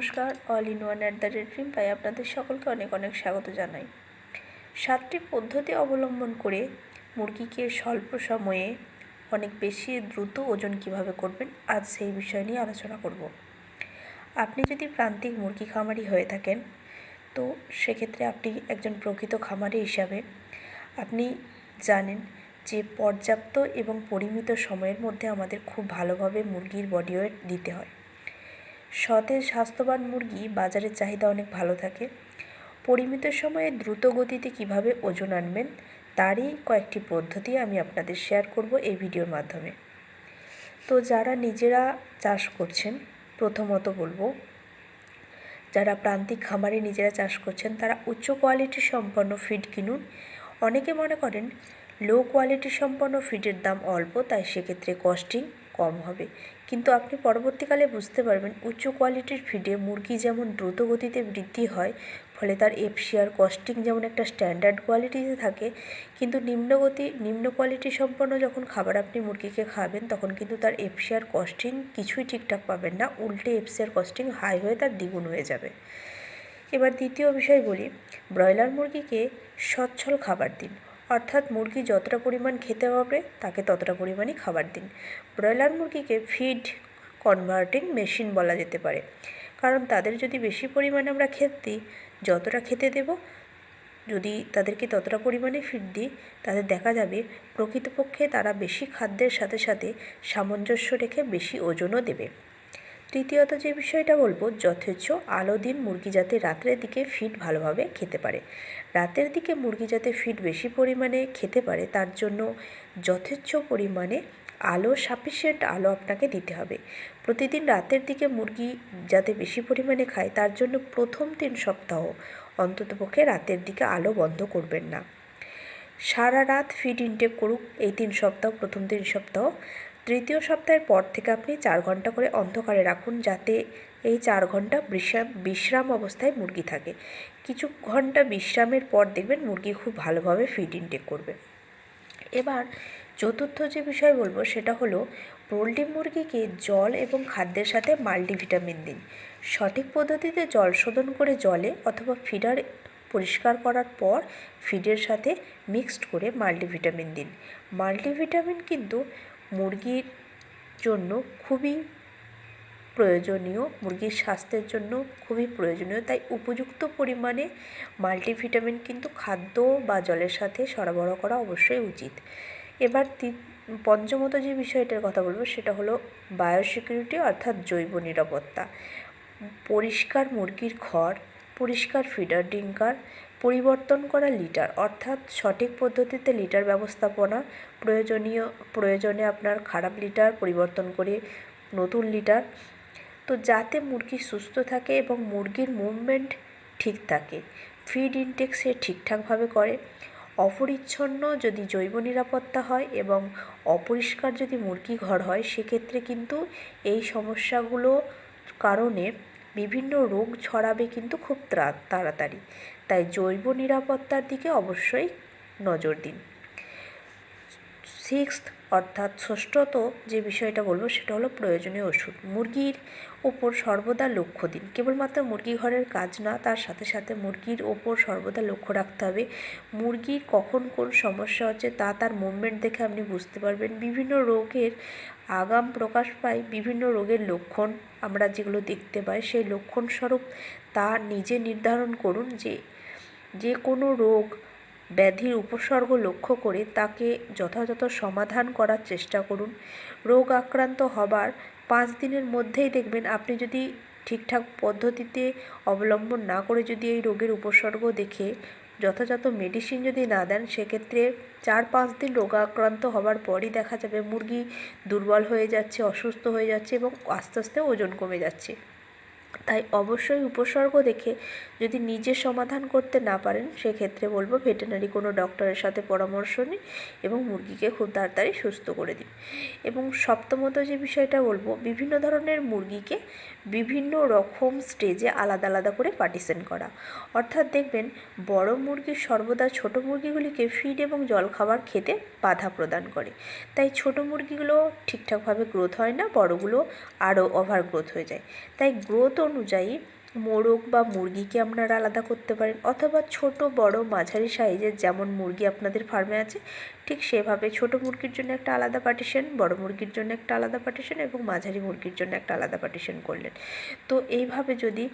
নমস্কার, all in one at the rate পাই আপনাদের সকলকে অনেক অনেক স্বাগত জানাই। সাতটি পদ্ধতি অবলম্বন করে মুরগিকে স্বল্প সময়ে অনেক বেশি দ্রুত ওজন কীভাবে করবেন, আজ সেই বিষয় নিয়ে আলোচনা করব। আপনি যদি প্রান্তিক মুরগি খামারি হয়ে থাকেন, তো সেক্ষেত্রে আপনি একজন প্রকৃত খামারি হিসাবে আপনি জানেন যে পর্যাপ্ত এবং পরিমিত সময়ের মধ্যে আমাদের খুব ভালোভাবে মুরগির বডি ওয়েট দিতে হয়। সতেজ, স্বাস্থ্যবান মুরগি বাজারের চাহিদা অনেক ভালো থাকে। পরিমিত সময়ে দ্রুত গতিতে কীভাবে ওজন আনবেন, তারই কয়েকটি পদ্ধতি আমি আপনাদের শেয়ার করব এই ভিডিওর মাধ্যমে। তো যারা নিজেরা চাষ করছেন, প্রথমত বলব, যারা প্রান্তিক খামারে নিজেরা চাষ করছেন, তারা উচ্চ কোয়ালিটি সম্পন্ন ফিড কিনুন। অনেকে মনে করেন লো কোয়ালিটি সম্পন্ন ফিডের দাম অল্প, তাই সেক্ষেত্রে কস্টিং কম হবে। কিন্তু আপনি পরবর্তীকালে বুঝতে পারবেন, উচ্চ কোয়ালিটির ফিডে মুরগি যেমন দ্রুত গতিতে বৃদ্ধি হয়, ফলে তার এফসিআর কস্টিং যেমন একটা স্ট্যান্ডার্ড কোয়ালিটিতে থাকে, কিন্তু নিম্নগতি নিম্ন কোয়ালিটি সম্পন্ন যখন খাবার আপনি মুরগিকে খাবেন, তখন কিন্তু তার এফসিআর কস্টিং কিছুই ঠিকঠাক পাবেন না, উল্টে এফসিআর কস্টিং হাই হয়ে তার দ্বিগুণ হয়ে যাবে। এবার দ্বিতীয় বিষয় বলি, ব্রয়লার মুরগিকে সচ্ছল খাবার দিন। অর্থাৎ মুরগি যতটা পরিমাণ খেতে হবে, তাকে ততটা পরিমাণই খাবার দিন। ব্রয়লার মুরগিকে ফিড কনভার্টিং মেশিন বলা যেতে পারে। কারণ তাদের যদি বেশি পরিমাণে আমরা খেত দিই, যতটা খেতে দেব, যদি তাদেরকে ততটা পরিমাণে ফিড দিই তাদের দেখা যাবে প্রকৃতপক্ষে তারা বেশি খাদ্যের সাথে সাথে সামঞ্জস্য রেখে বেশি ওজনও দেবে। তৃতীয়ত যে বিষয়টা বলব, যথেচ্ছ আলো দিন মুরগি যাতে রাত্রের দিকে ফিড ভালোভাবে খেতে পারে। রাতের দিকে মুরগি যাতে ফিড বেশি পরিমাণে খেতে পারে, তার জন্য যথেচ্ছ পরিমাণে আলো সাফিসিয়েন্ট আলো আপনাকে দিতে হবে। প্রতিদিন রাতের দিকে মুরগি যাতে বেশি পরিমাণে খায়, তার জন্য প্রথম তিন সপ্তাহ অন্ততপক্ষে রাতের দিকে আলো বন্ধ করবেন না। সারা রাত ফিড ইনটেক করুক, এই তিন সপ্তাহ, প্রথম তিন সপ্তাহ। তৃতীয় সপ্তাহের পর থেকে আপনি চার ঘণ্টা করে অন্ধকারে রাখুন যাতে এই চার ঘণ্টা বিশ্রাম বিশ্রাম অবস্থায় মুরগি থাকে। কিছু ঘণ্টা বিশ্রামের পর দেখবেন মুরগি খুব ভালোভাবে ফিড ইনটেক করবে। এবার চতুর্থ যে বিষয় বলব সেটা হলো পোলট্রি মুরগিকে জল এবং খাদ্যের সাথে মাল্টিভিটামিন দিন। সঠিক পদ্ধতিতে জল শোধন করে জলে অথবা ফিডার পরিষ্কার করার পর ফিডের সাথে মিক্সড করে মাল্টিভিটামিন দিন। মাল্টিভিটামিন কিন্তু মুরগির জন্য খুবই প্রয়োজনীয়, মুরগির স্বাস্থ্যের জন্য খুবই প্রয়োজনীয়। তাই উপযুক্ত পরিমাণে মাল্টিভিটামিন কিন্তু খাদ্য বা জলের সাথে সরবরাহ করা অবশ্যই উচিত। এবার পঞ্চমত যে বিষয়টার কথা বলব সেটা হলো বায়োসিকিউরিটি অর্থাৎ জৈব নিরাপত্তা। পরিষ্কার মুরগির ঘর, পরিষ্কার ফিডার ডিঙ্কার পরিবর্তন করা লিটার, অর্থাৎ সঠিক পদ্ধতিতে লিটার ব্যবস্থাপনা, প্রয়োজনীয়, প্রয়োজনে আপনার খারাপ লিটার পরিবর্তন করে নতুন লিটার। তো যাতে মুরগি সুস্থ থাকে এবং মুরগির মুভমেন্ট ঠিক থাকে, ফিড ইনটেক সে ঠিকঠাকভাবে করে। অপরিচ্ছন্ন যদি জৈব নিরাপত্তা হয় এবং অপরিষ্কার যদি মুরগি ঘর হয়, সেক্ষেত্রে কিন্তু এই সমস্যাগুলো কারণে বিভিন্ন রোগ ছড়াবে কিন্তু খুব তাড়াতাড়ি। তাই জৈব নিরাপত্তার দিকে অবশ্যই নজর দিন। সিক্সথ, অর্থাৎ ষষ্ঠত যে বিষয়টা বলব সেটা হলো প্রয়োজনীয় ওষুধ। মুরগির ওপর সর্বদা লক্ষ্য দিন। কেবলমাত্র মুরগি ঘরের কাজ না, তার সাথে সাথে মুরগির ওপর সর্বদা লক্ষ্য রাখতে হবে। মুরগির কখন কোন সমস্যা হচ্ছে তা তার মুভমেন্ট দেখে আপনি বুঝতে পারবেন। বিভিন্ন রোগের আগাম প্রকাশ পায়, বিভিন্ন রোগের লক্ষণ আমরা যেগুলো দেখতে পাই, সেই লক্ষণস্বরূপ তা নিজে নির্ধারণ করুন যে যে কোনো রোগ ব্যাধির উপসর্গ লক্ষ্য করে তাকে যথাযথ সমাধান করার চেষ্টা করুন। রোগ আক্রান্ত হবার পাঁচ দিনের মধ্যেই দেখবেন আপনি যদি ঠিকঠাক পদ্ধতিতে অবলম্বন না করে যদি এই রোগের উপসর্গ দেখে যথাযথ মেডিসিন যদি না দেন, সেক্ষেত্রে চার পাঁচ দিন রোগাক্রান্ত হবার পরই দেখা যাবে মুরগি দুর্বল হয়ে যাচ্ছে, অসুস্থ হয়ে যাচ্ছে এবং আস্তে আস্তে ওজন কমে যাচ্ছে। তাই অবশ্যই উপসর্গ দেখে যদি নিজে সমাধান করতে না পারেন, সেক্ষেত্রে বলব ভেটেনারি কোনো ডক্টরের সাথে পরামর্শ নিন এবং মুরগিকে খুব তাড়াতাড়ি সুস্থ করে দিন। এবং সপ্তমত যে বিষয়টা বলব, বিভিন্ন ধরনের মুরগিকে বিভিন্ন রকম স্টেজে আলাদা আলাদা করে পার্টিশন করা। অর্থাৎ দেখবেন, বড় মুরগির সর্বদা ছোট মুরগিগুলিকে ফিড এবং জল খাবার খেতে বাধা প্রদান করে। তাই ছোট মুরগিগুলো ঠিকঠাকভাবে গ্রোথ হয় না, বড়গুলো আরও ওভার গ্রোথ হয়ে যায়। তাই গ্রোথ অনুযায়ী মোরগ বা মুরগিকে আপনারা আলাদা করতে পারেন অথবা ছোট, বড়, মাঝারি সাইজের যেমন মুরগি আপনাদের ফার্মে আছে, ঠিক সেভাবে ছোট মুরগির জন্য একটা আলাদা পার্টিশন বড় মুরগির জন্য একটা আলাদা পার্টিশন এবং মাঝারি মুরগির জন্য একটা আলাদা পার্টিশন করলেন। তো এইভাবে যদি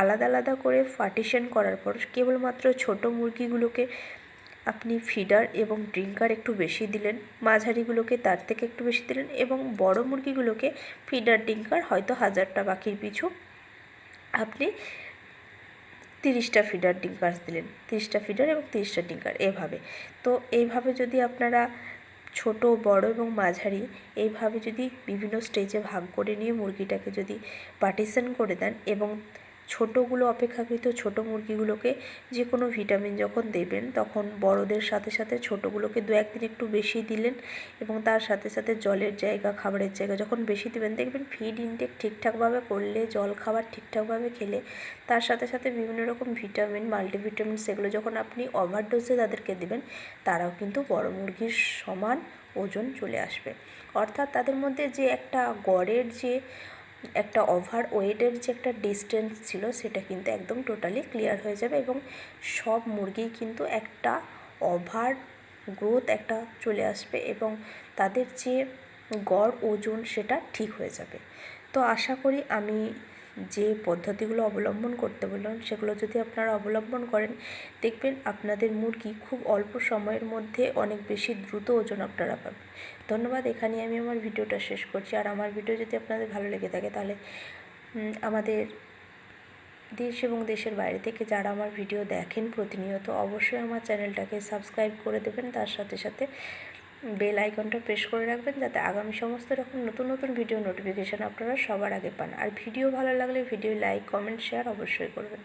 আলাদা আলাদা করে পার্টিশন করার পর কেবলমাত্র ছোট মুরগিগুলোকে আপনি ফিডার এবং ড্রিঙ্কার একটু বেশি দিলেন, মাঝারিগুলোকে তার থেকে একটু বেশি দিলেন এবং বড় মুরগিগুলোকে ফিডার ড্রিঙ্কার হয়তো হাজারটা বাকির পিছু আপনি তিরিশটা ফিডার ডিঙ্কার্স দিলেন, তিরিশটা ফিডার এবং তিরিশটা ডিঙ্কার এভাবে। তো এইভাবে যদি আপনারা ছোট, বড় এবং মাঝারি, এইভাবে যদি বিভিন্ন স্টেজে ভাগ করে নিয়ে মুরগিটাকে যদি পার্টিশন করে দেন এবং ছোটোগুলো অপেক্ষাকৃত ছোট মুরগিগুলোকে যে কোনো ভিটামিন যখন দেবেন, তখন বড়দের সাথে সাথে ছোটোগুলোকে দু একদিন একটু বেশি দিলেন এবং তার সাথে সাথে জলের জায়গা, খাবারের জায়গা যখন বেশি দেবেন, দেখবেন ফিড ইনটেক ঠিকঠাকভাবে করলে, জল খাবার ঠিকঠাকভাবে খেলে, তার সাথে সাথে বিভিন্ন রকম ভিটামিন মাল্টিভিটামিন সেগুলো যখন আপনি ওভারডোজে তাদেরকে দেবেন, তারাও কিন্তু বড় মুরগির সমান ওজন চলে আসবে। অর্থাৎ তাদের মধ্যে যে একটা গড়ের যে একটা ওভার ওয়েটের যে একটা ডিস্টেন্স ছিল, সেটা কিন্তু একদম টোটালি ক্লিয়ার হয়ে যাবে এবং সব মুরগিই কিন্তু একটা ওভার গ্রোথ একটা চলে আসবে এবং তাদের যে গড় ওজন সেটা ঠিক হয়ে যাবে। তো আশা করি আমি যে পদ্ধতিগুলো অবলম্বন করতে বললাম, সেগুলো যদি আপনারা অবলম্বন করেন, দেখবেন আপনাদের মুরগি খুব অল্প সময়ের মধ্যে অনেক বেশি দ্রুত ওজন আপনারা পাবেন। ধন্যবাদ, এখানেই আমি আমার ভিডিওটা শেষ করছি। আর আমার ভিডিও যদি আপনাদের ভালো লেগে থাকে, তাহলে আমাদের দেশ এবং দেশের বাইরে থেকে যারা আমার ভিডিও দেখেন প্রতিনিয়ত, অবশ্যই আমার চ্যানেলটাকে সাবস্ক্রাইব করে দেবেন। তার সাথে সাথে বেল আইকনটা প্রেস করে রাখবেন যাতে আগামী সমস্ত রকম নতুন নতুন ভিডিও নোটিফিকেশান আপনারা সবার আগে পান। আর ভিডিও ভালো লাগলে ভিডিও লাইক কমেন্ট শেয়ার অবশ্যই করবেন।